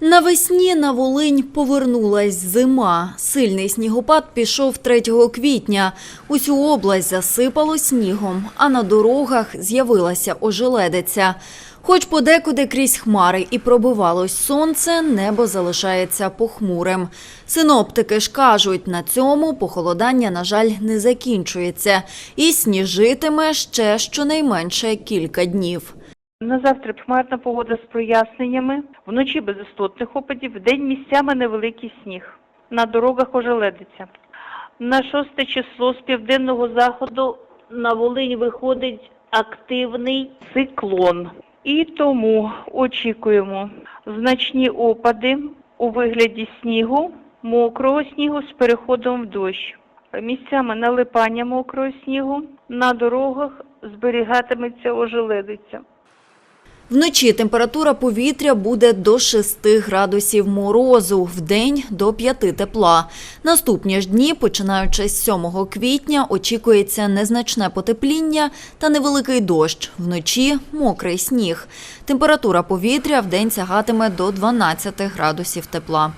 Навесні на Волинь повернулась зима. Сильний снігопад пішов 3 квітня. Усю область засипало снігом, а на дорогах з'явилася ожеледиця. Хоч подекуди крізь хмари і пробивалось сонце, небо залишається похмурим. Синоптики ж кажуть, на цьому похолодання, на жаль, не закінчується. І сніжитиме ще щонайменше кілька днів. На завтра хмарна погода з проясненнями, вночі без істотних опадів, вдень місцями невеликий сніг. На дорогах ожеледиться. На 6 число з південного заходу на Волинь виходить активний циклон. І тому очікуємо значні опади у вигляді снігу, мокрого снігу з переходом в дощ. Місцями налипання мокрого снігу, на дорогах зберігатиметься ожеледиця. Вночі температура повітря буде до 6 градусів морозу, вдень – до 5 тепла. Наступні ж дні, починаючи з 7 квітня, очікується незначне потепління та невеликий дощ. Вночі – мокрий сніг. Температура повітря вдень сягатиме до 12 градусів тепла.